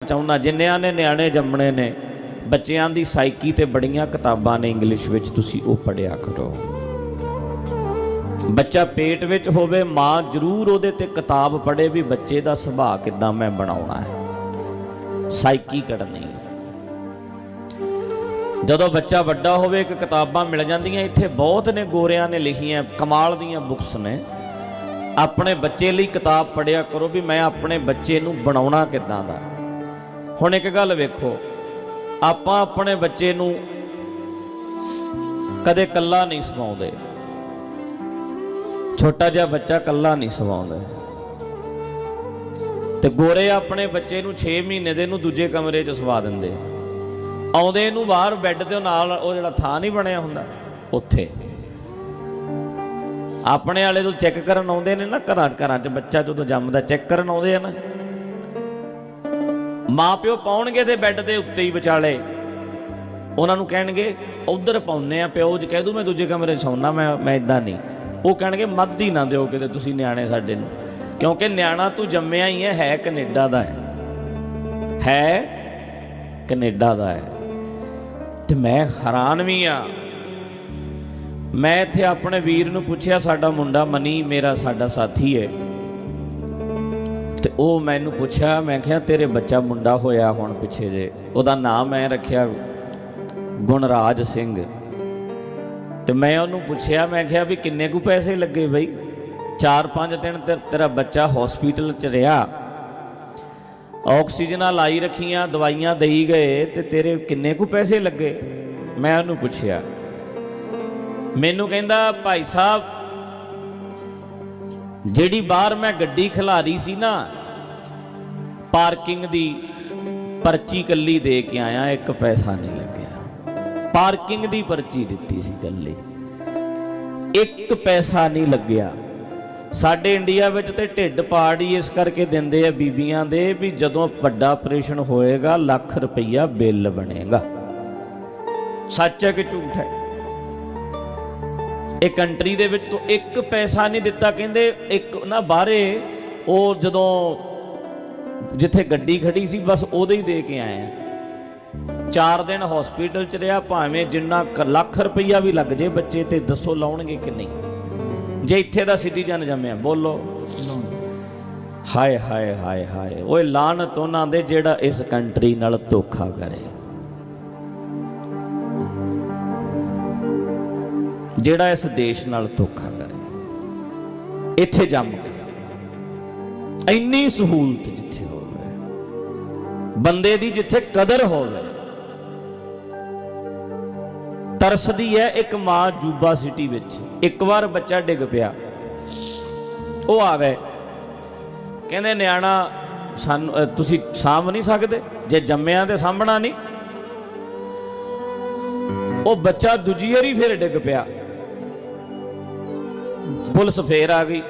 ਚਾਹੁੰਦਾ ਜਿੰਨਿਆਂ ਨੇ ਨਿਆਣੇ ਜੰਮਣੇ ਨੇ, ਬੱਚਿਆਂ ਦੀ ਸਾਈਕੀ ਤੇ ਬੜੀਆਂ ਕਿਤਾਬਾਂ ਨੇ ਇੰਗਲਿਸ਼ ਵਿੱਚ, ਤੁਸੀਂ ਉਹ ਪੜਿਆ ਕਰੋ। ਬੱਚਾ ਪੇਟ ਵਿੱਚ ਹੋਵੇ, ਮਾਂ ਜ਼ਰੂਰ ਉਹਦੇ ਤੇ ਕਿਤਾਬ ਪੜ੍ਹੇ ਵੀ ਬੱਚੇ ਦਾ ਸੁਭਾਅ ਕਿੱਦਾਂ ਮੈਂ ਬਣਾਉਣਾ ਹੈ। ਸਾਈਕੀ ਕੱਢਣੀ ਜਦੋਂ ਬੱਚਾ ਵੱਡਾ ਹੋਵੇ, ਇੱਕ ਕਿਤਾਬਾਂ ਮਿਲ ਜਾਂਦੀਆਂ, ਇੱਥੇ ਬਹੁਤ ਨੇ ਗੋਰਿਆਂ ਨੇ ਲਿਖੀਆਂ, ਕਮਾਲ ਦੀਆਂ ਬੁੱਕਸ ਨੇ। ਆਪਣੇ ਬੱਚੇ ਲਈ ਕਿਤਾਬ ਪੜ੍ਹਿਆ ਕਰੋ ਵੀ ਮੈਂ ਆਪਣੇ ਬੱਚੇ ਨੂੰ ਬਣਾਉਣਾ ਕਿੱਦਾਂ ਦਾ। ਹੁਣ ਇੱਕ ਗੱਲ ਵੇਖੋ, ਆਪਾਂ ਆਪਣੇ ਬੱਚੇ ਨੂੰ ਕਦੇ ਕੱਲਾ ਨਹੀਂ ਸਵਾਉਂਦੇ। ਛੋਟਾ ਜਿਹਾ ਬੱਚਾ ਕੱਲਾ ਨਹੀਂ ਸਵਾਉਂਦੇ। ਤੇ ਗੋਰੇ ਆਪਣੇ ਬੱਚੇ ਨੂੰ 6 ਮਹੀਨੇ ਦੇ ਨੂੰ ਦੂਜੇ ਕਮਰੇ 'ਚ ਸਵਾ ਦਿੰਦੇ। ਆਉਂਦੇ ਨੂੰ ਬਾਹਰ ਬੈੱਡ ਦੇ ਨਾਲ ਉਹ ਜਿਹੜਾ ਥਾਂ ਨਹੀਂ ਬਣਿਆ ਹੁੰਦਾ, ਉੱਥੇ। ਆਪਣੇ ਵਾਲੇ ਤੋਂ ਚੈੱਕ ਕਰਨ ਆਉਂਦੇ ਨੇ ਨਾ ਘਰਾਂ ਘਰਾਂ 'ਚ ਬੱਚਾ ਜਦੋਂ ਜੰਮਦਾ, ਚੈੱਕ ਕਰਨ ਆਉਂਦੇ ਆ ਨਾ। ਮਾਂ ਪਿਓ ਪਾਉਣਗੇ ਤੇ ਬੈੱਡ ਦੇ ਉੱਤੇ ਹੀ ਵਿਚਾਲੇ। ਉਹਨਾਂ ਨੂੰ ਕਹਿਣਗੇ, ਉਧਰ ਪਾਉਨੇ ਆ ਪਿਓ, ਜੀ ਕਹਿ ਦੂ ਮੈਂ ਦੂਜੇ ਕਮਰੇ 'ਚ ਸੌਣਾ ਮੈਂ ਮੈਂ ਇਦਾਂ ਨਹੀਂ। ਉਹ ਕਹਿਣਗੇ ਮੱਧ ਹੀ ਨਾ ਦਿਓ ਕਿਤੇ ਤੁਸੀਂ ਨਿਆਣੇ ਸਾਡੇ ਨੂੰ, ਕਿਉਂਕਿ ਨਿਆਣਾ ਤੂੰ ਜੰਮਿਆ ਹੀ ਹੈ ਹੈ ਕੈਨੇਡਾ ਦਾ ਹੈ। ਹੈ ਕੈਨੇਡਾ ਦਾ ਹੈ। ਤੇ ਮੈਂ ਹੈਰਾਨ ਵੀ ਆ। ਮੈਂ ਇੱਥੇ ਆਪਣੇ ਵੀਰ ਨੂੰ ਪੁੱਛਿਆ, ਸਾਡਾ ਮੁੰਡਾ ਮਨੀ, ਮੇਰਾ ਸਾਡਾ ਸਾਥੀ ਹੈ ਤੇ ਉਹ ਮੈਨੂੰ ਪੁੱਛਿਆ, ਮੈਂ ਕਿਹਾ, ਤੇਰੇ ਬੱਚਾ ਮੁੰਡਾ ਹੋਇਆ ਹੁਣ ਪਿੱਛੇ ਜੇ। ਉਹਦਾ ਨਾਮ ਮੈਂ ਰੱਖਿਆ ਗੁਣਰਾਜ ਸਿੰਘ। ਤੇ ਮੈਂ ਉਹਨੂੰ ਪੁੱਛਿਆ, ਮੈਂ ਕਿਹਾ ਵੀ ਕਿੰਨੇ ਕੁ ਪੈਸੇ ਲੱਗੇ ਬਈ? 4-5 ਦਿਨ ਤੇ- ਤੇਰਾ ਬੱਚਾ ਹਸਪੀਟਲ ਚ ਰਿਹਾ। ਆਕਸੀਜਨਾਂ ਲਾਈ ਰੱਖੀਆਂ, ਦਵਾਈਆਂ ਦੇਈ ਗਏ ਤੇ ਤੇਰੇ ਕਿੰਨੇ ਕੁ ਪੈਸੇ ਲੱਗੇ? ਮੈਂ ਉਹਨੂੰ ਪੁੱਛਿਆ। ਮੈਨੂੰ ਕਹਿੰਦਾ, ਭਾਈ ਸਾਹਿਬ ਜਿਹੜੀ ਬਾਹਰ ਮੈਂ ਗੱਡੀ ਖਿਲਾਰੀ ਸੀ ਨਾ, ਪਾਰਕਿੰਗ ਦੀ ਪਰਚੀ ਕੱਲੀ ਦੇ ਕੇ ਆਇਆ, ਇੱਕ ਪੈਸਾ ਨਹੀਂ ਲੱਗਿਆ। ਪਾਰਕਿੰਗ ਦੀ ਪਰਚੀ ਦਿੱਤੀ ਸੀ ਕੱਲੀ ਇੱਕ ਪੈਸਾ ਨਹੀਂ ਲੱਗਿਆ। ਸਾਡੇ ਇੰਡੀਆ ਵਿੱਚ ਤੇ ਢਿੱਡ ਪਾੜ ਹੀ ਇਸ ਕਰਕੇ ਦਿੰਦੇ ਆ ਬੀਬੀਆਂ ਦੇ ਵੀ ਜਦੋਂ ਵੱਡਾ ਆਪਰੇਸ਼ਨ ਹੋਏਗਾ, ਲੱਖ ਰੁਪਈਆ ਬਿੱਲ ਬਣੇਗਾ। ਸੱਚ ਹੈ ਕਿ ਝੂਠ ਹੈ? ਇਹ ਕੰਟਰੀ ਦੇ ਵਿੱਚ ਤੋਂ ਇੱਕ ਪੈਸਾ ਨਹੀਂ ਦਿੱਤਾ, ਕਹਿੰਦੇ ਇੱਕ ਨਾ ਬਾਹਰੇ ਉਹ ਜਦੋਂ ਜਿੱਥੇ ਗੱਡੀ ਖੜੀ ਸੀ, ਬਸ ਉਹਦੇ ਹੀ ਦੇ ਕੇ ਆਏ ਆ। ਚਾਰ ਦਿਨ ਹਸਪੀਟਲ ਚ ਰਿਹਾ, ਭਾਵੇਂ ਜਿੰਨਾ ਕੁ ਲੱਖ ਰੁਪਈਆ ਵੀ ਲੱਗ ਜੇ ਬੱਚੇ, ਤੇ ਦੱਸੋ ਲਾਉਣਗੇ ਕਿ ਨਹੀਂ? ਜੇ ਇੱਥੇ ਦਾ ਸਿਟੀਜ਼ਨ ਜੰਮਿਆ, ਬੋਲੋ। ਹਾਏ ਹਾਏ ਹਾਏ ਹਾਏ ਓਏ ਲਾਨਤ ਉਹਨਾਂ ਦੇ ਜਿਹੜਾ ਇਸ ਕੰਟਰੀ ਨਾਲ ਧੋਖਾ ਕਰੇ। ਜਿਹੜਾ ਇਸ ਦੇਸ਼ ਨਾਲ ਧੋਖਾ ਕਰੇ, ਇੱਥੇ ਜੰਮ ਕੇ। ਇੰਨੀ ਸਹੂਲਤ ਜਿੱਥੇ ਹੋਵੇ, ਬੰਦੇ ਦੀ ਜਿੱਥੇ ਕਦਰ ਹੋਵੇ। ਤਰਸਦੀ ਹੈ ਇੱਕ ਮਾਂ ਜੂਬਾ ਸਿਟੀ ਵਿੱਚ, ਇੱਕ ਵਾਰ ਬੱਚਾ ਡਿੱਗ ਪਿਆ। ਉਹ ਆ ਗਏ। ਕਹਿੰਦੇ, ਨਿਆਣਾ, ਸਾਨੂੰ ਤੁਸੀਂ ਸਾਂਭ ਨਹੀਂ ਸਕਦੇ, ਜੇ ਜੰਮਿਆ ਤੇ ਸਾਂਭਣਾ ਨਹੀਂ। ਉਹ ਬੱਚਾ ਦੂਜੀ ਵਾਰੀ ਫਿਰ ਡਿੱਗ ਪਿਆ। ਪੁਲਿਸ ਫੇਰ ਆ ਗਈ।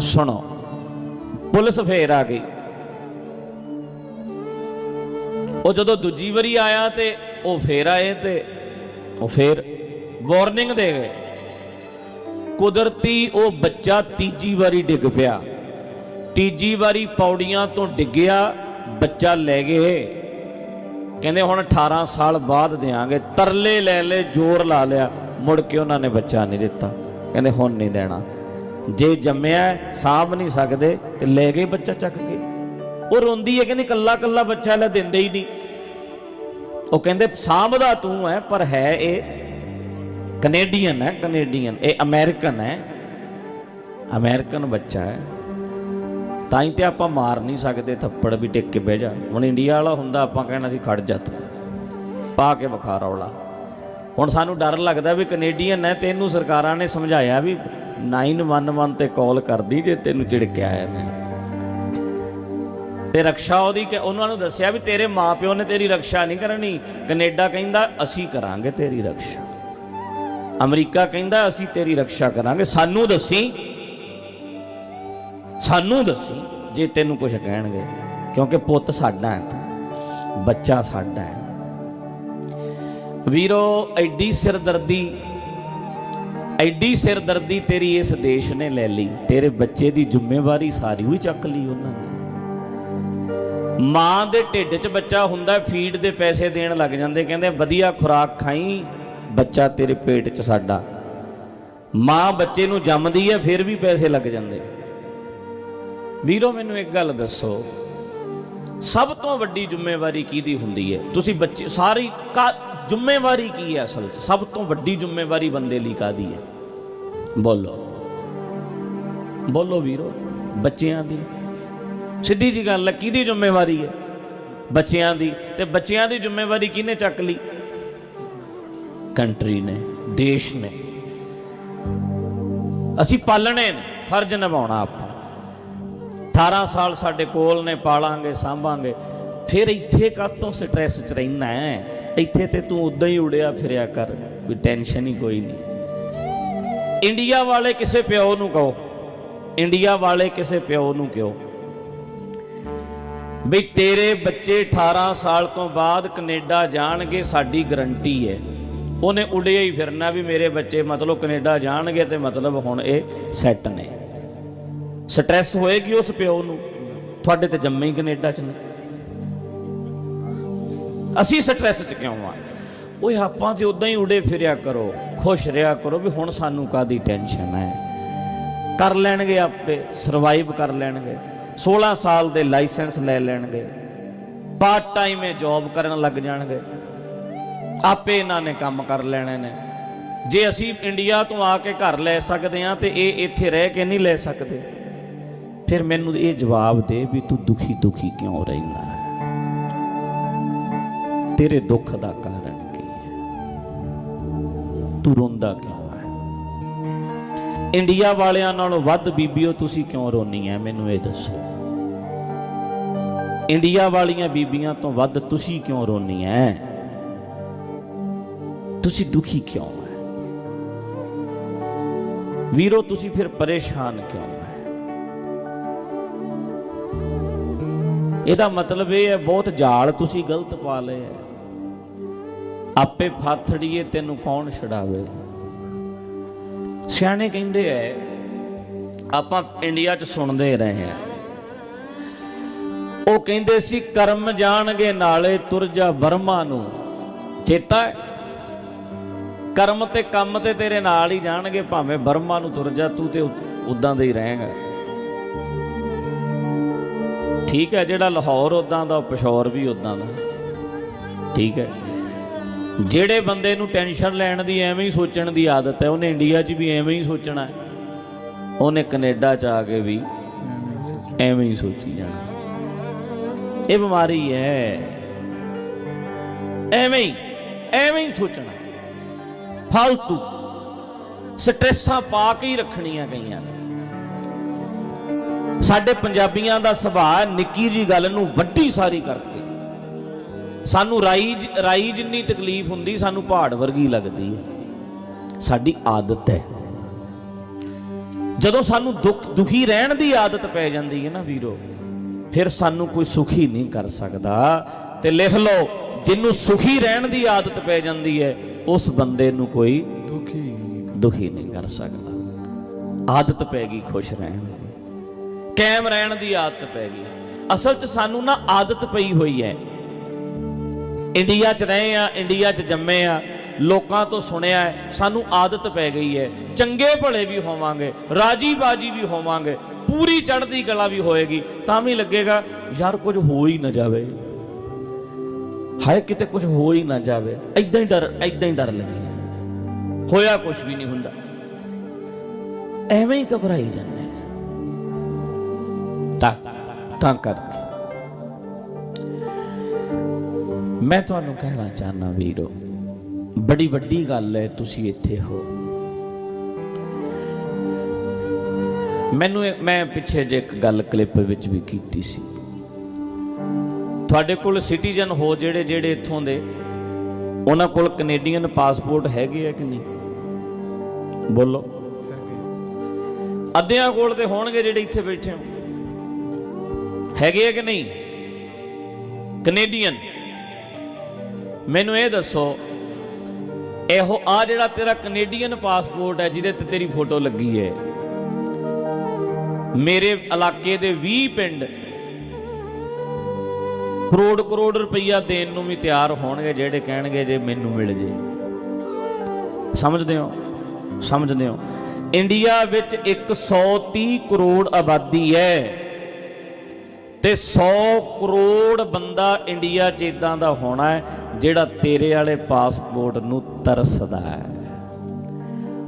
ਸੁਣੋ, ਪੁਲਿਸ ਫੇਰ ਆ ਗਈ। ਉਹ ਜਦੋਂ ਦੂਜੀ ਵਾਰੀ ਆਇਆ ਤੇ ਉਹ ਫੇਰ ਆਏ ਤੇ ਉਹ ਫੇਰ ਵਾਰਨਿੰਗ ਦੇ ਗਏ। ਕੁਦਰਤੀ ਉਹ ਬੱਚਾ ਤੀਜੀ ਵਾਰੀ ਡਿੱਗ ਪਿਆ। ਤੀਜੀ ਵਾਰੀ ਪੌੜੀਆਂ ਤੋਂ ਡਿੱਗਿਆ, ਬੱਚਾ ਲੈ ਗਏ। ਕਹਿੰਦੇ ਹੁਣ 18 ਸਾਲ ਬਾਅਦ ਦੇਾਂਗੇ ਤਰਲੇ ਲੈ ਲੈ, ਜ਼ੋਰ ਲਾ ਲਿਆ। ਮੁੜ ਕੇ ਉਹਨਾਂ ਨੇ ਬੱਚਾ ਨਹੀਂ ਦਿੱਤਾ। ਕਹਿੰਦੇ ਹੁਣ ਨਹੀਂ ਦੇਣਾ। ਜੇ ਜੰਮਿਆ ਸਾਂਭ ਨਹੀਂ ਸਕਦੇ, ਤੇ ਲੈ ਗਏ ਬੱਚਾ ਚੱਕ ਕੇ। ਉਹ ਰੋਂਦੀ ਹੈ, ਕਹਿੰਦੀ ਕੱਲਾ ਕੱਲਾ ਬੱਚਾ ਲੈ ਦਿੰਦੇ ਹੀ ਨਹੀਂ। ਉਹ ਕਹਿੰਦੇ ਸਾਂਭਦਾ ਤੂੰ ਹੈ, ਪਰ ਹੈ ਇਹ ਕੈਨੇਡੀਅਨ ਹੈ, ਕੈਨੇਡੀਅਨ। ਇਹ ਅਮਰੀਕਨ ਹੈ। ਅਮਰੀਕਨ ਬੱਚਾ ਹੈ। ਤਾਂ ਹੀ ਤੇ ਆਪਾਂ ਮਾਰ ਨਹੀਂ ਸਕਦੇ, ਥੱਪੜ ਵੀ ਟਿਕ ਕੇ ਬਹਿ ਜਾ। ਹੁਣ ਇੰਡੀਆ ਵਾਲਾ ਹੁੰਦਾ, ਆਪਾਂ ਕਹਿਣਾ ਸੀ ਖੜ ਜਾ ਤੂੰ। ਪਾ ਕੇ ਵਿਖਾ ਰੌਲਾ। ਹੁਣ ਸਾਨੂੰ ਡਰ ਲੱਗਦਾ ਵੀ ਕੈਨੇਡੀਅਨ ਹੈ, ਤੈਨੂੰ ਸਰਕਾਰਾਂ ਨੇ ਸਮਝਾਇਆ ਵੀ 911 ਤੇ ਕਾਲ ਕਰਦੀ ਜੇ ਤੈਨੂੰ ਝਿੜਕਿਆ ਹੈ ਨੇ ਤੇ ਰੱਖਿਆ ਉਹਦੀ ਕਿ ਉਹਨਾਂ ਨੂੰ ਦੱਸਿਆ ਵੀ ਤੇਰੇ ਮਾਪਿਓ ਨੇ ਤੇਰੀ ਰੱਖਿਆ ਨਹੀਂ ਕਰਨੀ। ਕੈਨੇਡਾ ਕਹਿੰਦਾ, ਅਸੀਂ ਕਰਾਂਗੇ ਤੇਰੀ ਰੱਖਿਆ ਅਮਰੀਕਾ ਕਹਿੰਦਾ, ਅਸੀਂ ਤੇਰੀ ਰੱਖਿਆ ਕਰਾਂਗੇ। ਸਾਨੂੰ ਦੱਸੀ। ਸਾਨੂੰ ਦੱਸੀ, ਜੇ ਤੈਨੂੰ ਕੁਝ ਕਹਿਣਗੇ। ਕਿਉਂਕਿ ਪੁੱਤ ਸਾਡਾ ਹੈ, ਬੱਚਾ ਸਾਡਾ ਹੈ। ਵੀਰੋ, ਐਡੀ ਸਿਰਦਰਦੀ ਐਡੀ ਸਿਰਦਰਦੀ ਤੇਰੀ ਇਸ ਦੇਸ਼ ਨੇ ਲੈ ਲਈ। ਤੇਰੇ ਬੱਚੇ ਦੀ ਜ਼ਿੰਮੇਵਾਰੀ ਸਾਰੀ ਵੀ ਚੱਕ ਲਈ ਉਹਨਾਂ ਨੇ। ਮਾਂ ਦੇ ਢਿੱਡ 'ਚ ਬੱਚਾ ਹੁੰਦਾ, ਫੀਡ ਦੇ ਪੈਸੇ ਦੇਣ ਲੱਗ ਜਾਂਦੇ, ਕਹਿੰਦੇ ਵਧੀਆ ਖੁਰਾਕ ਖਾਈ, ਬੱਚਾ ਤੇਰੇ ਪੇਟ 'ਚ ਸਾਡਾ। ਮਾਂ ਬੱਚੇ ਨੂੰ ਜੰਮਦੀ ਹੈ, ਫਿਰ ਵੀ ਪੈਸੇ ਲੱਗ ਜਾਂਦੇ। ਵੀਰੋ, ਮੈਨੂੰ ਇੱਕ ਗੱਲ ਦੱਸੋ। ਸਭ ਤੋਂ ਵੱਡੀ ਜ਼ਿੰਮੇਵਾਰੀ ਕਿਹਦੀ ਹੁੰਦੀ ਹੈ? ਤੁਸੀਂ ਬੱਚੇ, ਸਾਰੀ ਕਾ ਜ਼ਿੰਮੇਵਾਰੀ ਕੀ ਹੈ ਅਸਲ 'ਚ? ਸਭ ਤੋਂ ਵੱਡੀ ਜ਼ਿੰਮੇਵਾਰੀ ਬੰਦੇ ਲਈ ਕਾਦੀ ਹੈ? ਬੋਲੋ। ਬੋਲੋ ਵੀਰੋ, ਬੱਚਿਆਂ ਦੀ। ਸਿੱਧੀ ਜੀ ਗੱਲ ਹੈ, ਕਿਹਦੀ ਜ਼ਿੰਮੇਵਾਰੀ ਹੈ? ਬੱਚਿਆਂ ਦੀ। ਤੇ ਬੱਚਿਆਂ ਦੀ ਜ਼ਿੰਮੇਵਾਰੀ ਕਿਹਨੇ ਚੱਕ ਲਈ? ਕੰਟਰੀ ਨੇ, ਦੇਸ਼ ਨੇ। ਅਸੀਂ ਪਾਲਣੇ ਨੇ, ਫਰਜ਼ ਨਿਭਾਉਣਾ ਆਪਾਂ। 18 ਸਾਲ ਸਾਡੇ ਕੋਲ ਨੇ, ਪਾਲਾਂਗੇ, ਸਾਂਭਾਂਗੇ। ਫਿਰ ਇੱਥੇ ਕਾਤੋਂ ਸਟ੍ਰੈਸ ਚ ਰਹਿਣਾ ਹੈ? ਇੱਥੇ ਤੇ ਤੂੰ ਉਦਾਂ ਹੀ ਉੜਿਆ ਫਿਰਿਆ ਕਰ, ਕੋਈ ਟੈਨਸ਼ਨ ਹੀ ਕੋਈ ਨਹੀਂ। ਇੰਡੀਆ ਵਾਲੇ ਕਿਸੇ ਪਿਓ ਨੂੰ ਕਹੋ। ਇੰਡੀਆ ਵਾਲੇ ਕਿਸੇ ਪਿਓ ਨੂੰ ਕਿਉਂ? ਵੀ ਤੇਰੇ ਬੱਚੇ 18 ਸਾਲ ਤੋਂ ਬਾਅਦ ਕੈਨੇਡਾ ਜਾਣਗੇ, ਸਾਡੀ ਗਰੰਟੀ ਹੈ। ਉਹਨੇ ਉੜਿਆ ਹੀ ਫਿਰਨਾ ਵੀ ਮੇਰੇ ਬੱਚੇ ਮਤਲਬ ਕੈਨੇਡਾ ਜਾਣਗੇ ਤੇ ਮਤਲਬ ਹੁਣ ਇਹ ਸੈੱਟ ਨੇ। ਸਟ੍ਰੈਸ ਹੋਏਗੀ ਉਸ ਪਿਓ ਨੂੰ। ਤੁਹਾਡੇ ਤੇ ਜੰਮੇ ਹੀ ਕੈਨੇਡਾ ਚ ਨੇ। ਅਸੀਂ ਸਟ੍ਰੈਸ ਚ ਕਿਉਂ ਆ? ਓਏ ਆਪਾਂ ਤੇ ਉਦਾਂ ਹੀ ਉਡੇ ਫਿਰਿਆ ਕਰੋ, ਖੁਸ਼ ਰਿਹਾ ਕਰੋ ਵੀ ਹੁਣ ਸਾਨੂੰ ਕਾਦੀ ਟੈਨਸ਼ਨ ਹੈ? ਕਰ ਲੈਣਗੇ ਆਪੇ ਸਰਵਾਈਵ ਕਰ ਲੈਣਗੇ। 16 ਸਾਲ ਦੇ ਲਾਇਸੈਂਸ ਲੈ ਲੈਣਗੇ। ਪਾਰਟ ਟਾਈਮ ਇਹ ਜੌਬ ਕਰਨ ਲੱਗ ਜਾਣਗੇ। ਆਪੇ ਇਹਨਾਂ ਨੇ ਕੰਮ ਕਰ ਲੈਣੇ ਨੇ। ਜੇ ਅਸੀਂ ਇੰਡੀਆ ਤੋਂ ਆ ਕੇ ਘਰ ਲੈ ਸਕਦੇ ਹਾਂ ਤੇ ਇਹ ਇੱਥੇ ਰਹਿ ਕੇ ਨਹੀਂ ਲੈ ਸਕਦੇ। ਫਿਰ ਮੈਨੂੰ ਇਹ ਜਵਾਬ ਦੇ ਵੀ ਤੂੰ ਦੁਖੀ ਦੁਖੀ ਕਿਉਂ ਰਹਿਣਾ ਤੇਰੇ ਦੁੱਖ ਦਾ ਕਾਰਨ ਕੀ ਹੈ? ਤੂੰ ਰੋਂਦਾ ਕਿਉਂ ਹੈ? ਇੰਡੀਆ ਵਾਲਿਆਂ ਨਾਲੋਂ ਵੱਧ ਬੀਬੀਓ, ਤੁਸੀਂ ਕਿਉਂ ਰੋਨੀ ਹੈ ਮੈਨੂੰ ਇਹ ਦੱਸੋ। ਇੰਡੀਆ ਵਾਲੀਆਂ ਬੀਬੀਆਂ ਤੋਂ ਵੱਧ ਤੁਸੀਂ ਕਿਉਂ ਰੋਨੀ ਹੈ ਤੁਸੀਂ ਦੁਖੀ ਕਿਉਂ ਹੈ ਵੀਰੋ, ਤੁਸੀਂ ਫਿਰ ਪਰੇਸ਼ਾਨ ਕਿਉਂ ਹੈ ਇਹਦਾ ਮਤਲਬ ਇਹ ਹੈ, ਬਹੁਤ ਜਾਲ ਤੁਸੀਂ ਗਲਤ ਪਾ ਲਏ ਹੈ ਆਪੇ ਫਾਥੜੀਏ ਤੈਨੂੰ ਕੌਣ ਛਡਾਵੇ? ਸਿਆਣੇ ਕਹਿੰਦੇ ਐ, ਆਪਾਂ ਇੰਡੀਆ 'ਚ ਸੁਣਦੇ ਰਹੇ ਆ ਉਹ ਕਹਿੰਦੇ ਸੀ, ਕਰਮ ਜਾਣਗੇ ਨਾਲੇ ਤੁਰ ਜਾ ਬਰਮਾ ਨੂੰ। ਚੇਤਾ ਕਰਮ ਤੇ ਕੰਮ ਤੇ ਤੇਰੇ ਨਾਲ ਹੀ ਜਾਣਗੇ, ਭਾਵੇਂ ਬਰਮਾ ਨੂੰ ਤੁਰ ਜਾ ਤੂੰ ਤੇ ਉਦਾਂ ਦਾ ਹੀ ਰਹੇਗਾ ਠੀਕ ਹੈ ਜਿਹੜਾ ਲਾਹੌਰ ਉਦਾਂ ਦਾ, ਪਸ਼ੌਰ ਵੀ ਉਦਾਂ ਦਾ। ਠੀਕ ਹੈ ਜਿਹੜੇ ਬੰਦੇ ਨੂੰ ਟੈਨਸ਼ਨ ਲੈਣ ਦੀ ਐਵੇਂ ਹੀ ਸੋਚਣ ਦੀ ਆਦਤ ਹੈ, ਉਹਨੇ ਇੰਡੀਆ 'ਚ ਵੀ ਐਵੇਂ ਹੀ ਸੋਚਣਾ ਹੈ। ਉਹਨੇ ਕੈਨੇਡਾ 'ਚ ਆ ਕੇ ਵੀ ਐਵੇਂ ਹੀ ਸੋਚੀ ਜਾਣਾ। ਇਹ ਬਿਮਾਰੀ ਹੈ। ਐਵੇਂ ਹੀ ਐਵੇਂ ਹੀ ਸੋਚਣਾ। ਫालतू ਸਟ੍ਰੈਸਾਂ ਪਾ ਕੇ ਹੀ ਰੱਖਣੀਆਂ ਗਈਆਂ ਸਾਡੇ ਪੰਜਾਬੀਆਂ ਦਾ ਸੁਭਾਅ ਨਿੱਕੀ ਜੀ ਗੱਲ ਨੂੰ ਵੱਡੀ ਸਾਰੀ ਕਰਕੇ। ਸਾਨੂੰ ਰਾਈ ਰਾਈ ਜਿੰਨੀ ਤਕਲੀਫ ਹੁੰਦੀ ਸਾਨੂੰ ਪਹਾੜ ਵਰਗੀ ਲੱਗਦੀ ਹੈ। ਸਾਡੀ ਆਦਤ ਹੈ। ਜਦੋਂ ਸਾਨੂੰ ਦੁੱਖ ਦੁਖੀ ਰਹਿਣ ਦੀ ਆਦਤ ਪੈ ਜਾਂਦੀ ਹੈ ਨਾ ਵੀਰੋ ਫਿਰ ਸਾਨੂੰ ਕੋਈ ਸੁਖੀ ਨਹੀਂ ਕਰ ਸਕਦਾ। ਤੇ ਲਿਖ ਲਓ ਜਿਹਨੂੰ ਸੁਖੀ ਰਹਿਣ ਦੀ ਆਦਤ ਪੈ ਜਾਂਦੀ ਹੈ ਉਸ ਬੰਦੇ ਨੂੰ ਕੋਈ ਦੁਖੀ ਦੁਖੀ ਨਹੀਂ ਕਰ ਸਕਦਾ। ਆਦਤ ਪੈ ਗਈ ਖੁਸ਼ ਰਹਿਣ ਦੀ। ਕਾਇਮ ਰਹਿਣ ਦੀ ਆਦਤ ਪੈ ਗਈ। ਅਸਲ 'ਚ ਸਾਨੂੰ ਨਾ ਆਦਤ ਪਈ ਹੋਈ ਹੈ। ਇੰਡੀਆ 'ਚ ਰਹੇ ਆ, ਇੰਡੀਆ 'ਚ ਜੰਮੇ ਆ, ਲੋਕਾਂ ਤੋਂ ਸੁਣਿਆ ਹੈ, ਸਾਨੂੰ ਆਦਤ ਪੈ ਗਈ ਹੈ। ਚੰਗੇ ਭਲੇ ਵੀ ਹੋਵਾਂਗੇ ਰਾਜੀ ਬਾਜੀ ਵੀ ਹੋਵਾਂਗੇ, ਪੂਰੀ ਚੜ੍ਹਦੀ ਕਲਾ ਵੀ ਹੋਏਗੀ, ਤਾਂ ਵੀ ਲੱਗੇਗਾ, ਯਾਰ ਕੁਝ ਹੋ ਹੀ ਨਾ ਜਾਵੇ। ਹਾਏ, ਕਿਤੇ ਕੁਝ ਹੋ ਹੀ ਨਾ ਜਾਵੇ। ਐਦਾਂ ਹੀ ਡਰ ਐਦਾਂ ਹੀ ਡਰ ਲੱਗੇਗਾ ਹੋਇਆ ਕੁਝ ਵੀ ਨਹੀਂ ਹੁੰਦਾ। ਐਵੇਂ ਹੀ ਘਬਰਾਈ ਜਾਂਦੇ ਤਾਂ ਤਾਂ ਕਰਕੇ। ਮੈਂ ਤੁਹਾਨੂੰ ਕਹਿਣਾ ਚਾਹਨਾ ਵੀਰੋ, ਬੜੀ ਵੱਡੀ ਗੱਲ ਹੈ ਤੁਸੀਂ ਇੱਥੇ ਹੋ। ਮੈਨੂੰ ਮੈਂ ਪਿੱਛੇ ਜੇ ਇੱਕ ਗੱਲ ਕਲਿੱਪ ਵਿੱਚ ਵੀ ਕੀਤੀ ਸੀ। ਤੁਹਾਡੇ ਕੋਲ ਸਿਟੀਜ਼ਨ ਹੋ ਜਿਹੜੇ ਜਿਹੜੇ ਇੱਥੋਂ ਦੇ, ਉਹਨਾਂ ਕੋਲ ਕੈਨੇਡੀਅਨ ਪਾਸਪੋਰਟ ਹੈਗੇ ਆ ਕਿ ਨਹੀਂ? ਬੋਲੋ। ਅੱਧਿਆਂ ਕੋਲ ਤੇ ਹੋਣਗੇ ਜਿਹੜੇ ਇੱਥੇ ਬੈਠੇ ਹੋ ਹੈਗੇ ਆ ਕਿ ਨਹੀਂ? ਕੈਨੇਡੀਅਨ ਮੈਨੂੰ ਇਹ ਦੱਸੋ, ਇਹੋ ਆ ਜਿਹੜਾ ਤੇਰਾ ਕੈਨੇਡੀਅਨ ਪਾਸਪੋਰਟ ਹੈ ਜਿਹਦੇ ਤੇ ਤੇਰੀ ਫੋਟੋ ਲੱਗੀ ਹੈ। ਮੇਰੇ ਇਲਾਕੇ ਦੇ 20 ਪਿੰਡ ਕਰੋੜ ਕਰੋੜ ਰੁਪਈਆ ਦੇਣ ਨੂੰ ਵੀ ਤਿਆਰ ਹੋਣਗੇ, ਜਿਹੜੇ ਕਹਿਣਗੇ ਜੇ ਮੈਨੂੰ ਮਿਲ ਜੇ। ਸਮਝਦੇ ਹੋ? ਸਮਝਦੇ ਹੋ? ਇੰਡੀਆ ਵਿੱਚ 130 ਕਰੋੜ ਆਬਾਦੀ ਹੈ। ਤੇ 100 ਕਰੋੜ ਬੰਦਾ ਇੰਡੀਆ 'ਚ ਇਦਾਂ ਦਾ ਹੋਣਾ ਹੈ, ਜਿਹੜਾ ਤੇਰੇ ਵਾਲੇ ਪਾਸਪੋਰਟ ਨੂੰ ਤਰਸਦਾ ਹੈ।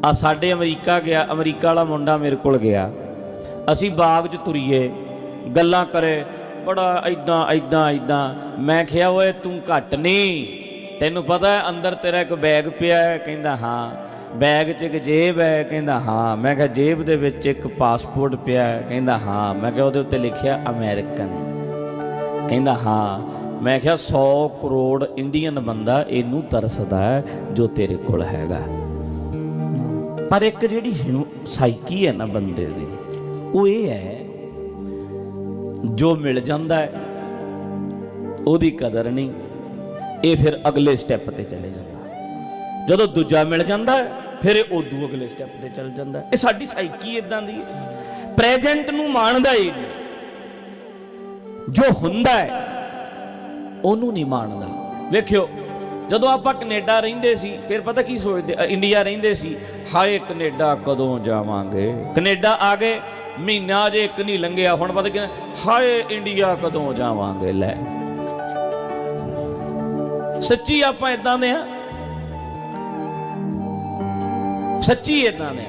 ਆ ਸਾਡੇ ਅਮਰੀਕਾ ਗਿਆ, ਅਮਰੀਕਾ ਵਾਲਾ ਮੁੰਡਾ ਮੇਰੇ ਕੋਲ ਗਿਆ। ਅਸੀਂ ਬਾਗ 'ਚ ਤੁਰੀਏ, ਗੱਲਾਂ ਕਰੇ, ਬੜਾ ਐਦਾਂ ਐਦਾਂ ਐਦਾਂ ਮੈਂ ਕਿਹਾ, ਓਏ, ਤੂੰ ਘੱਟ ਨਹੀਂ। ਤੈਨੂੰ ਪਤਾ ਅੰਦਰ ਤੇਰਾ ਇੱਕ ਬੈਗ ਪਿਆ ਹੈ, ਕਹਿੰਦਾ, ਹਾਂ। ਬੈਗ 'ਚ ਇੱਕ ਜੇਬ ਹੈ, ਕਹਿੰਦਾ, ਹਾਂ। ਮੈਂ ਕਿਹਾ, ਜੇਬ ਦੇ ਵਿੱਚ ਇੱਕ ਪਾਸਪੋਰਟ ਪਿਆ ਹੈ। ਕਹਿੰਦਾ, ਹਾਂ। ਮੈਂ ਕਿਹਾ, ਉਹਦੇ ਉੱਤੇ ਲਿਖਿਆ ਅਮਰੀਕਨ। ਕਹਿੰਦਾ, ਹਾਂ। ਮੈਂ ਕਿਹਾ 100 ਕਰੋੜ ਇੰਡੀਅਨ ਬੰਦਾ ਇਹਨੂੰ ਤਰਸਦਾ ਹੈ, ਜੋ ਤੇਰੇ ਕੋਲ ਹੈਗਾ। ਪਰ ਇੱਕ ਜਿਹੜੀ ਸਾਈਕੀ ਹੈ ਨਾ ਬੰਦੇ ਦੀ, ਉਹ ਇਹ ਹੈ, ਜੋ ਮਿਲ ਜਾਂਦਾ ਹੈ, ਉਹਦੀ ਕਦਰ ਨਹੀਂ। ਇਹ ਫਿਰ ਅਗਲੇ ਸਟੈਪ ਤੇ ਚਲੇ ਜਾਂਦਾ। ਜਦੋਂ ਦੂਜਾ ਮਿਲ ਜਾਂਦਾ ਹੈ ਫਿਰ ਇਹ ਉਦੋਂ ਅਗਲੇ ਸਟੈਪ ਤੇ ਚੱਲ ਜਾਂਦਾ ਇਹ ਸਾਡੀ ਸਾਈਕੀ ਇਦਾਂ ਦੀ ਪ੍ਰੈਜ਼ੈਂਟ ਨੂੰ ਮਾਣਦਾ ਹੀ ਨਹੀਂ। ਜੋ ਹੁੰਦਾ ਹੈ, ਉਹਨੂੰ ਨਹੀਂ ਮਾਣਦਾ। ਵੇਖਿਓ, ਜਦੋਂ ਆਪਾਂ ਕੈਨੇਡਾ ਰਹਿੰਦੇ ਸੀ, ਫਿਰ ਪਤਾ ਕੀ ਸੋਚਦੇ ਇੰਡੀਆ ਰਹਿੰਦੇ ਸੀ, ਹਾਏ, ਕੈਨੇਡਾ ਕਦੋਂ ਜਾਵਾਂਗੇ? ਕੈਨੇਡਾ ਆ ਗਏ, ਮਹੀਨਾ ਜੇ ਇੱਕ ਨਹੀਂ ਲੰਘਿਆ, ਹੁਣ ਪਤਾ ਕਿ ਹਾਏ, ਇੰਡੀਆ ਕਦੋਂ ਜਾਵਾਂਗੇ? ਲੈ। ਸੱਚੀ ਆਪਾਂ ਇਦਾਂ ਦੇ ਆ ਸੱਚੀ ਇਦਾਂ ਨੇ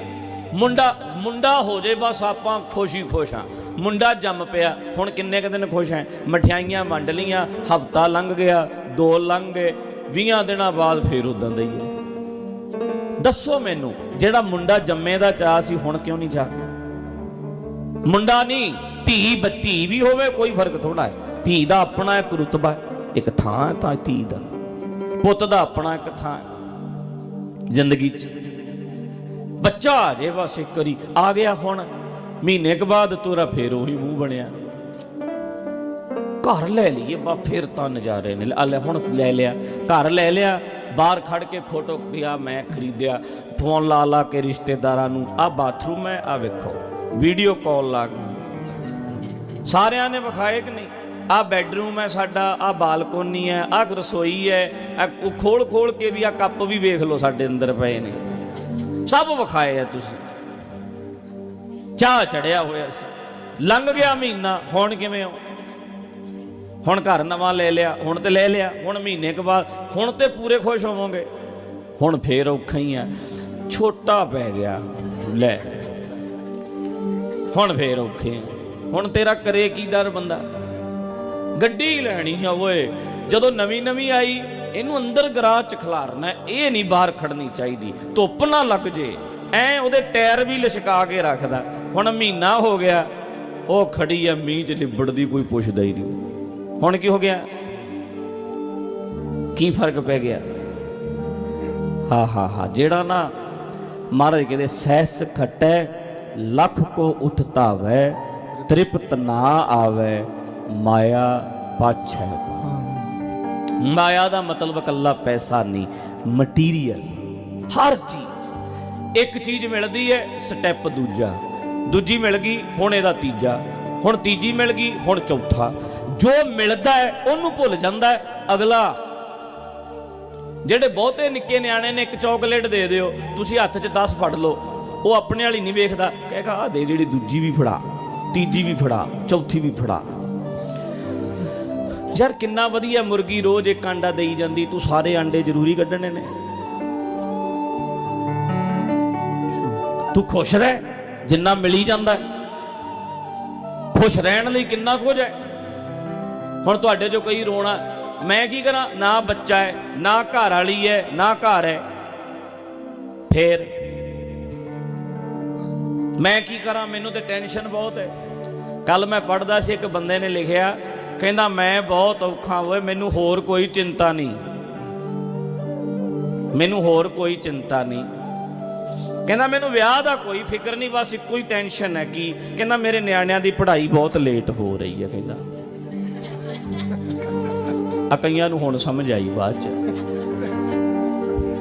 ਮੁੰਡਾ ਮੁੰਡਾ ਹੋ ਜੇ ਬਸ ਆਪਾਂ ਖੁਸ਼ੀ ਖੁਸ਼ ਆ ਮੁੰਡਾ ਜੰਮ ਪਿਆ, ਹੁਣ ਕਿੰਨੇ ਕੁ ਦਿਨ ਖੁਸ਼ ਐ ਮਠਿਆਈਆਂ ਵੰਡ ਲੀਆਂ ਹਫਤਾ ਲੰਘ ਗਿਆ, ਦੋ ਲੰਘ ਗਏ 20 ਦਿਨਾਂ ਬਾਅਦ ਫੇਰ ਉਦਾਂ ਦਾ ਹੀ ਹੈ ਦੱਸੋ ਮੈਨੂੰ, ਜਿਹੜਾ ਮੁੰਡਾ ਜੰਮੇ ਦਾ ਚਾਹ ਸੀ, ਹੁਣ ਕਿਉਂ ਨਹੀਂ ਚਾਹ ਮੁੰਡਾ ਨਹੀਂ, ਧੀ ਬੱਤੀ ਵੀ ਹੋਵੇ, ਕੋਈ ਫ਼ਰਕ ਥੋੜਾ ਹੈ। ਧੀ ਦਾ ਆਪਣਾ ਇੱਕ ਰੁਤਬਾ ਇੱਕ ਥਾਂ ਤਾਂ ਧੀ ਦਾ। ਪੁੱਤ ਦਾ ਆਪਣਾ ਇੱਕ ਥਾਂ ਜ਼ਿੰਦਗੀ 'ਚ ਬੱਚਾ ਆ ਜੇ ਬਸ ਇੱਕ ਵਾਰੀ। ਆ ਗਿਆ ਹੁਣ। ਮਹੀਨੇ ਕੁ ਬਾਅਦ ਤੋਰਾ ਫੇਰ ਉਹੀ ਮੂੰਹ ਬਣਿਆ। ਘਰ ਲੈ ਲਈਏ ਬਾ, ਫਿਰ ਤਾਂ ਨਜ਼ਾਰੇ ਨੇ। ਆ ਲੈ, ਹੁਣ ਲੈ ਲਿਆ। ਘਰ ਲੈ ਲਿਆ। ਬਾਹਰ ਖੜ ਕੇ ਫੋਟੋ ਵੀ ਪਿਆ ਮੈਂ ਖਰੀਦਿਆ। ਫੋਨ ਲਾ ਲਾ ਕੇ ਰਿਸ਼ਤੇਦਾਰਾਂ ਨੂੰ। ਆ ਬਾਥਰੂਮ ਹੈ, ਆ ਵੇਖੋ। ਵੀਡੀਓ ਕਾਲ ਲਾ ਕੇ। ਸਾਰਿਆਂ ਨੇ ਵਿਖਾਏ ਕਿ ਨਹੀਂ? ਆ ਬੈੱਡਰੂਮ ਹੈ ਸਾਡਾ, ਆ ਬਾਲਕੋਨੀ ਹੈ, ਆ ਰਸੋਈ ਹੈ ਖੋਲ ਖੋਲ ਕੇ ਵੀ ਆ ਕੱਪ ਵੀ ਵੇਖ ਲਓ ਸਾਡੇ ਅੰਦਰ ਪਏ ਨੇ। ਸਭ ਵਿਖਾਏ ਆ ਤੁਸੀਂ। ਚਾਹ ਚੜਿਆ ਹੋਇਆ ਸੀ। ਲੰਘ ਗਿਆ ਮਹੀਨਾ, ਹੁਣ ਕਿਵੇਂ ਹੋ? ਹੁਣ ਘਰ ਨਵਾਂ ਲੈ ਲਿਆ, ਹੁਣ ਤੇ ਲੈ ਲਿਆ, ਹੁਣ ਮਹੀਨੇ ਕੁ ਬਾਅਦ, ਹੁਣ ਤੇ ਪੂਰੇ ਖੁਸ਼ ਹੋਵੋਗੇ। ਹੁਣ ਫੇਰ ਔਖਾ ਹੀ ਆ। ਛੋਟਾ ਪੈ ਗਿਆ। ਲੈ। ਹੁਣ ਫੇਰ ਔਖੇ ਹੁਣ ਤੇਰਾ ਕਰੇ ਕੀ ਦਰ ਬੰਦਾ? ਗੱਡੀ ਲੈਣੀ ਆ ਓਏ। ਜਦੋਂ ਨਵੀਂ ਨਵੀਂ ਆਈ ਇਹਨੂੰ ਅੰਦਰ ਗਰਾਜ ਚ ਖਿਲਾਰਨਾ ਇਹ ਨਹੀਂ ਬਾਹਰ ਖੜਨੀ ਚਾਹੀਦੀ। ਧੁੱਪ ਨਾ ਲੱਗ ਜੇ, ਐ ਉਹਦੇ ਟਾਇਰ ਵੀ ਲਿਸ਼ਕਾ ਕੇ ਰੱਖਦਾ। ਹੁਣ ਮਹੀਨਾ ਹੋ ਗਿਆ, ਉਹ ਖੜੀ ਆ, ਮੀਂਹ ਚ ਲਿਬੜਦੀ ਕੋਈ ਪੁੱਛਦਾ ਹੀ ਨਹੀਂ। ਹੁਣ ਕੀ ਹੋ ਗਿਆ? ਕੀ ਫ਼ਰਕ ਪੈ ਗਿਆ? ਹਾ ਹਾ ਹਾ, ਜਿਹੜਾ ਨਾ ਮਹਾਰਾਜ ਕਹਿੰਦੇ, ਸਹਿਸ ਖਟੈ, ਲੱਖ ਕੋ ਉਠਤਾ ਵੈ ਤ੍ਰਿਪਤ ਨਾ ਆਵੇ, ਮਾਇਆ ਪਾਛੈ। ਮਾਇਆ ਦਾ ਮਤਲਬ ਇਕੱਲਾ ਪੈਸਾ ਨਹੀਂ ਮਟੀਰੀਅਲ ਹਰ ਚੀਜ਼। ਇੱਕ ਚੀਜ਼ ਮਿਲਦੀ ਹੈ ਸਟੈਪ ਦੂਜਾ। ਦੂਜੀ ਮਿਲ ਗਈ, ਹੁਣ ਇਹਦਾ ਤੀਜਾ। ਹੁਣ ਤੀਜੀ ਮਿਲ ਗਈ, ਹੁਣ ਚੌਥਾ। ਜੋ ਮਿਲਦਾ ਹੈ, ਉਹਨੂੰ ਭੁੱਲ ਜਾਂਦਾ ਹੈ। ਅਗਲਾ, ਜਿਹੜੇ ਬਹੁਤੇ ਨਿੱਕੇ ਨਿਆਣੇ ਨੇ, ਇੱਕ ਚਾਕਲੇਟ ਦੇ ਦਿਓ। ਤੁਸੀਂ ਹੱਥ 'ਚ 10 ਫੜ ਲਓ। ਉਹ ਆਪਣੇ ਵਾਲੀ ਨਹੀਂ ਵੇਖਦਾ। ਕਹੇਗਾ ਆ ਦੇ ਜਿਹੜੀ ਦੂਜੀ ਵੀ ਫੜਾ, ਤੀਜੀ ਵੀ ਫੜਾ, ਚੌਥੀ ਵੀ ਫੜਾ। ਯਾਰ ਕਿੰਨਾ ਵਧੀਆ ਮੁਰਗੀ ਰੋਜ਼ ਇੱਕ ਆਂਡਾ ਦੇਈ ਜਾਂਦੀ, ਤੂੰ ਸਾਰੇ ਆਂਡੇ ਜ਼ਰੂਰੀ ਕੱਢਣੇ ਨੇ। ਤੂੰ ਖੁਸ਼ ਰਹਿ, ਜਿੰਨਾ ਮਿਲੀ ਜਾਂਦਾ ਖੁਸ਼ ਰਹਿਣ ਲਈ ਕਿੰਨਾ ਕੁਝ ਹੈ। ਹੁਣ ਤੁਹਾਡੇ ਚੋਂ ਕਈ ਰੋਣਾ, ਮੈਂ ਕੀ ਕਰਾਂ? ਨਾ ਬੱਚਾ ਹੈ, ਨਾ ਘਰ ਵਾਲੀ ਹੈ, ਨਾ ਘਰ ਹੈ। ਫੇਰ ਮੈਂ ਕੀ ਕਰਾਂ? ਮੈਨੂੰ ਤੇ ਟੈਨਸ਼ਨ ਬਹੁਤ ਹੈ। ਕੱਲ ਮੈਂ ਪੜਦਾ ਸੀ, ਇੱਕ ਬੰਦੇ ਨੇ ਲਿਖਿਆ ਕਹਿੰਦਾ, ਮੈਂ ਬਹੁਤ ਔਖਾ ਹੋਏ ਮੈਨੂੰ ਹੋਰ ਕੋਈ ਚਿੰਤਾ ਨਹੀਂ। ਮੈਨੂੰ ਹੋਰ ਕੋਈ ਚਿੰਤਾ ਨਹੀਂ। ਕਹਿੰਦਾ, ਮੈਨੂੰ ਵਿਆਹ ਦਾ ਕੋਈ ਫਿਕਰ ਨਹੀਂ, ਬਸ ਇੱਕੋ ਹੀ ਟੈਨਸ਼ਨ ਹੈ ਕਿ ਕਹਿੰਦਾ, ਮੇਰੇ ਨਿਆਣਿਆਂ ਦੀ ਪੜ੍ਹਾਈ ਬਹੁਤ ਲੇਟ ਹੋ ਰਹੀ ਹੈ, ਕਹਿੰਦਾ। ਆ ਕਈਆਂ ਨੂੰ ਹੁਣ ਸਮਝ ਆਈ ਬਾਅਦ ਚ।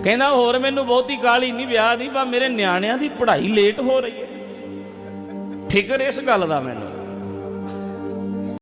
ਕਹਿੰਦਾ, ਹੋਰ ਮੈਨੂੰ ਬਹੁਤੀ ਕਾਲੀ ਨਹੀਂ ਵਿਆਹ ਦੀ ਬਾ ਮੇਰੇ ਨਿਆਣਿਆਂ ਦੀ ਪੜ੍ਹਾਈ ਲੇਟ ਹੋ ਰਹੀ ਹੈ। ਫਿਕਰ ਇਸ ਗੱਲ ਦਾ ਮੈਨੂੰ।